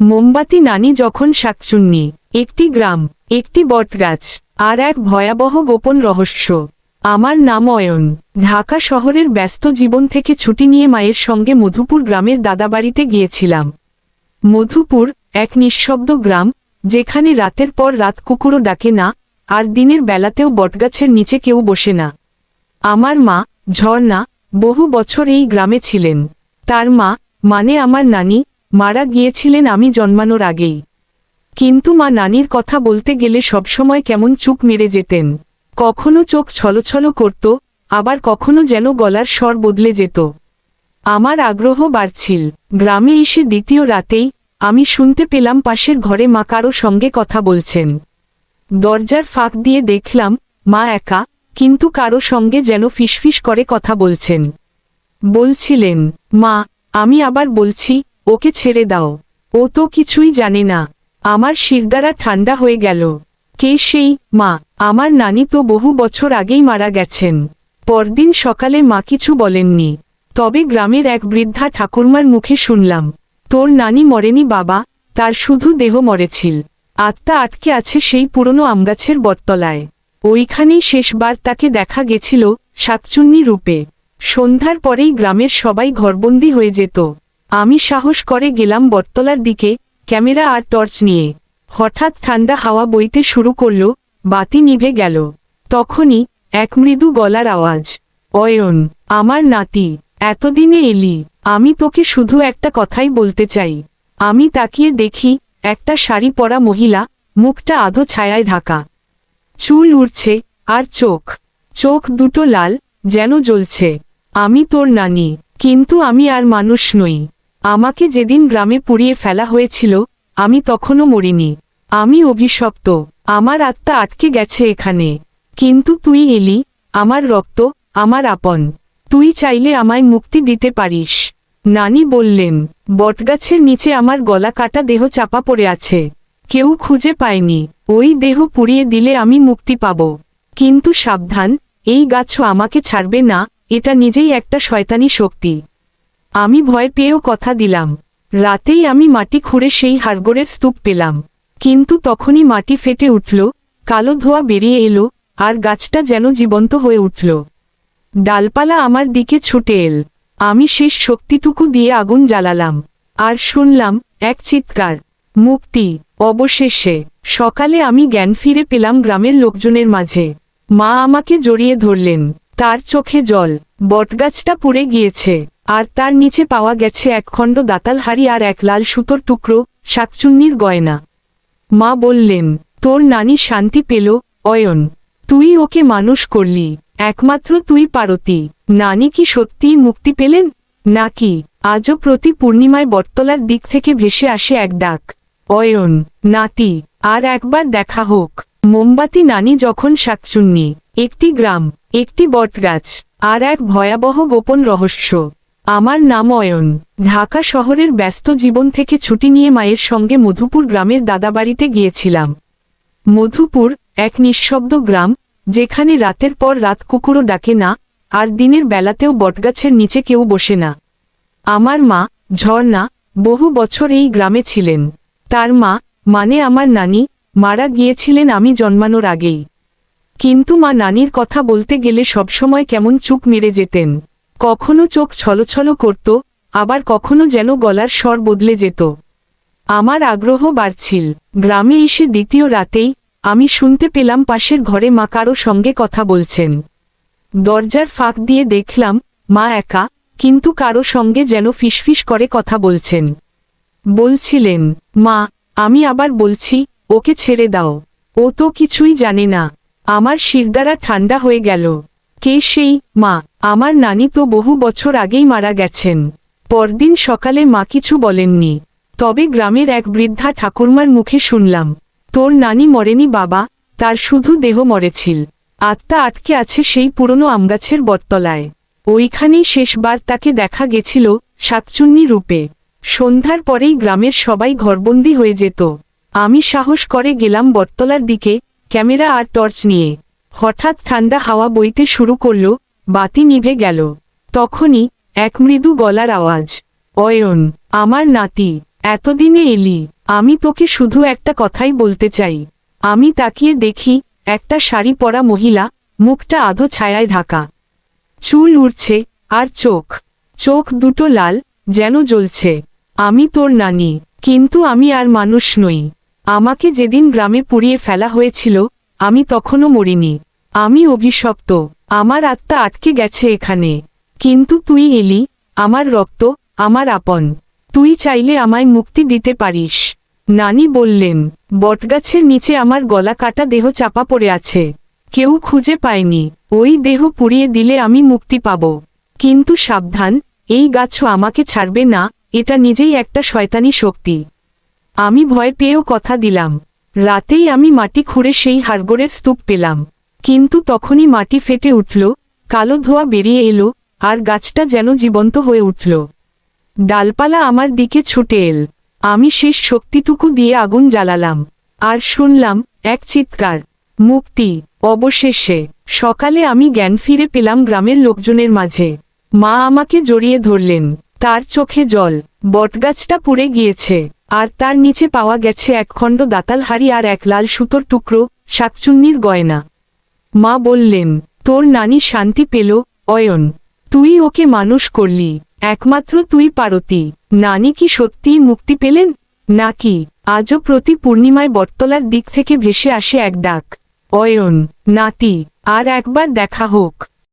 মোমবাতি নানি যখন শাকচুন্নি, একটি গ্রাম, একটি বটগাছ, আর এক ভয়াবহ গোপন রহস্য। আমার নাম অয়ন। ঢাকা শহরের ব্যস্ত জীবন থেকে ছুটি নিয়ে মায়ের সঙ্গে মধুপুর গ্রামের দাদাবাড়িতে গিয়েছিলাম। মধুপুর এক নিঃশব্দ গ্রাম, যেখানে রাতের পর রাত কুকুরও ডাকে না, আর দিনের বেলাতেও বটগাছের নিচে কেউ বসে না। আমার মা, ঝর্ণা, বহু বছর এই গ্রামে ছিলেন। তার মা মানে আমার নানি মারা গিয়েছিলেন আমি জন্মানোর আগেই। কিন্তু মা নানির কথা বলতে গেলে সবসময় কেমন চুপ মেরে যেতেন। কখনো চোখ ছলছল করত, আবার কখনো যেন গলার স্বর বদলে যেত। আমার আগ্রহ বাড়ছিল। গ্রামে এসে দ্বিতীয় রাতেই আমি শুনতে পেলাম পাশের ঘরে মা কারও সঙ্গে কথা বলছেন। দরজার ফাঁক দিয়ে দেখলাম, মা একা, কিন্তু কারও সঙ্গে যেন ফিসফিস করে কথা বলছেন। বলছিলেন, মা, আমি আবার বলছি ওকে ছেড়ে দাও। ও তো কিছুই জানে না। আমার শিরদারা ঠান্ডা হয়ে গেল। কে সেই? মা, আমার নানি তো বহু বছর আগেই মারা গেছেন। পরদিন সকালে মা কিছু বলেননি। তবে গ্রামের এক বৃদ্ধা ঠাকুরমার মুখে শুনলাম, তোর নানি মরেনি বাবা, তার শুধু দেহ মরেছিল। আত্মা আটকে আছে সেই পুরনো আমগাছের বটতলায়। ওইখানেই শেষবার তাকে দেখা গেছিল শাকচুন্নি রূপে। সন্ধ্যার পরেই গ্রামের সবাই ঘরবন্দি হয়ে যেত। আমি সাহস করে গেলাম বটতলার দিকে, ক্যামেরা আর টর্চ নিয়ে। হঠাৎ ঠান্ডা হাওয়া বইতে শুরু করল, বাতি নিভে গেল। তখনই এক মৃদু গলার আওয়াজ, অয়ন, আমার নাতি, এতদিনে এলি, আমি তোকে শুধু একটা কথাই বলতে চাই। আমি তাকিয়ে দেখি একটা শাড়ি পরা মহিলা, মুখটা আধো ছায়ায় ঢাকা। চুল উড়ছে আর চোখ চোখ দুটো লাল, যেন জ্বলছে। আমি তোর নানি, কিন্তু আমি আর মানুষ নই। আমাকে যেদিন গ্রামে পুড়িয়ে ফেলা হয়েছিল, আমি তখনও মরিনি। আমি অভিশপ্ত। আমার আত্মা আটকে গেছে এখানে। কিন্তু তুই এলি, আমার রক্ত, আমার আপন। তুই চাইলে আমায় মুক্তি দিতে পারিস। নানি বললেন, বটগাছের নিচে আমার গলা কাটা দেহ চাপা পড়ে আছে। কেউ খুঁজে পায়নি। ওই দেহ পুড়িয়ে দিলে আমি মুক্তি পাব। কিন্তু সাবধান, এই গাছও আমাকে ছাড়বে না, এটা নিজেই একটা শয়তানি শক্তি। আমি ভয় পেয়েও কথা দিলাম। রাতেই আমি মাটি খুঁড়ে সেই হাড়গোড়ের স্তূপ পেলাম। কিন্তু তখনই মাটি ফেটে উঠল, কালো ধোয়া বেরিয়ে এলো, আর গাছটা যেন জীবন্ত হয়ে উঠল। ডালপালা আমার দিকে ছুটে এল। আমি শেষ শক্তিটুকু দিয়ে আগুন জ্বালালাম, আর শুনলাম এক চিৎকার, মুক্তি, অবশেষে, সকালে আমি জ্ঞান ফিরে পেলাম গ্রামের লোকজনের মাঝে। মা আমাকে জড়িয়ে ধরলেন, তার চোখে জল, বটগাছটা পুড়ে গিয়েছে। আর তার নিচে পাওয়া গেছে এক খণ্ড দাতাল হাড়ি আর এক লাল সুতোর টুকরো, শাকচুন্নির গয়না। মা বললেন, তোর নানি শান্তি পেল, অয়ন। তুই ওকে মানুষ করলি, একমাত্র তুই পারতি। নানি কি সত্যিই মুক্তি পেলেন? নাকি আজও প্রতি পূর্ণিমায় বটতলার দিক থেকে ভেসে আসে এক ডাক, অয়ন, নাতি, আর একবার দেখা হোক। মোমবাতি নানি যখন শাকচুন্নি, একটি গ্রাম, একটি বটগাছ, আর এক ভয়াবহ গোপন রহস্য। আমার নাম অয়ন। ঢাকা শহরের ব্যস্ত জীবন থেকে ছুটি নিয়ে মায়ের সঙ্গে মধুপুর গ্রামের দাদাবাড়িতে গিয়েছিলাম। মধুপুর এক নিঃশব্দ গ্রাম, যেখানে রাতের পর রাত কুকুরও ডাকে না, আর দিনের বেলাতেও বটগাছের নিচে কেউ বসে না। আমার মা, ঝর্ণা, বহু বছর এই গ্রামে ছিলেন। তার মা মানে আমার নানি, মারা গিয়েছিলেন আমি জন্মানোর আগেই। কিন্তু মা নানির কথা বলতে গেলে সবসময় কেমন চুপ মেরে যেতেন। কখনো চোখ ছলছল করত, আবার কখনো যেন গলার স্বর বদলে যেত। আমার আগ্রহ বাড়ছিল। গ্রামে এসে দ্বিতীয় রাতেই আমি শুনতে পেলাম পাশের ঘরে মা কারও সঙ্গে কথা বলছেন। দরজার ফাঁক দিয়ে দেখলাম, মা একা, কিন্তু কারও সঙ্গে যেন ফিসফিস করে কথা বলছেন। বলছিলেন, মা, আমি আবার বলছি, ওকে ছেড়ে দাও। ও তো কিছুই জানে না। আমার শিরদারা ঠান্ডা হয়ে গেল। কে সেই মা? আমার নানি তো বহু বছর আগেই মারা গেছেন। পরদিন সকালে মা কিছু বলেননি। তবে গ্রামের এক বৃদ্ধা ঠাকুরমার মুখে শুনলাম, তোর নানি মরেনি বাবা, তার শুধু দেহ মরেছিল। আত্মা আটকে আছে সেই পুরনো আমগাছের বটতলায়। ওইখানেই শেষবার তাকে দেখা গেছিল শাকচুন্নি রূপে। সন্ধ্যার পরেই গ্রামের সবাই ঘরবন্দি হয়ে যেত। আমি সাহস করে গেলাম বটতলার দিকে, ক্যামেরা আর টর্চ নিয়ে। হঠাৎ ঠান্ডা হাওয়া বইতে শুরু করল বাতি নিভে গেল। তখনই এক মৃদু গলার আওয়াজ, অয়ন, আমার নাতি, এতদিনে এলি, আমি তোকে শুধু একটা কথাই বলতে চাই। আমি তাকিয়ে দেখি একটা শাড়ি পরা মহিলা মুখটা আধো ছায়ায় ঢাকা। চুল উড়ছে আর চোখ চোখ দুটো লাল যেন জ্বলছে। আমি তোর নানি, কিন্তু আমি আর মানুষ নই। আমাকে যেদিন গ্রামে পুড়িয়ে ফেলা হয়েছিল, আমি তখনও মরিনি। আমি অভিশপ্ত। আমার আত্মা আটকে গেছে এখানে। কিন্তু তুই এলি, আমার রক্ত, আমার আপন। তুই চাইলে আমায় মুক্তি দিতে পারিস। নানি বললেন, বটগাছের নিচে আমার গলা কাটা দেহ চাপা পড়ে আছে। কেউ খুঁজে পায়নি, ওই দেহ পুড়িয়ে দিলে আমি মুক্তি পাব। কিন্তু সাবধান, এই গাছও আমাকে ছাড়বে না, এটা নিজেই একটা শয়তানি শক্তি। আমি ভয় পেয়েও কথা দিলাম। রাতেই আমি মাটি খুঁড়ে সেই হাড়গোড়ের স্তূপ পেলাম। কিন্তু তখনই মাটি ফেটে উঠল, কালো ধোয়া বেরিয়ে এলো, আর গাছটা যেন জীবন্ত হয়ে উঠল। ডালপালা আমার দিকে ছুটে এল। আমি শেষ শক্তিটুকু দিয়ে আগুন জ্বালালাম, আর শুনলাম এক চিৎকার, মুক্তি, অবশেষে, সকালে আমি জ্ঞান ফিরে পেলাম গ্রামের লোকজনের মাঝে। মা আমাকে জড়িয়ে ধরলেন, তার চোখে জল, বটগাছটা পুড়ে গিয়েছে, আর তার নিচে পাওয়া গেছে একখণ্ড দাতাল হাড়ি আর এক লাল সুতোর টুকরো, শাকচুন্নির গয়না। মা বললেন, তোর নানি শান্তি পেল, অয়ন। তুই ওকে মানুষ করলি। একমাত্র তুই পারতি। নানি কি সত্যিই মুক্তি পেলেন? নাকি আজও প্রতি পূর্ণিমায় বটতলার দিক থেকে ভেসে আসে এক ডাক। অয়ন, নাতি, আর একবার দেখা হোক।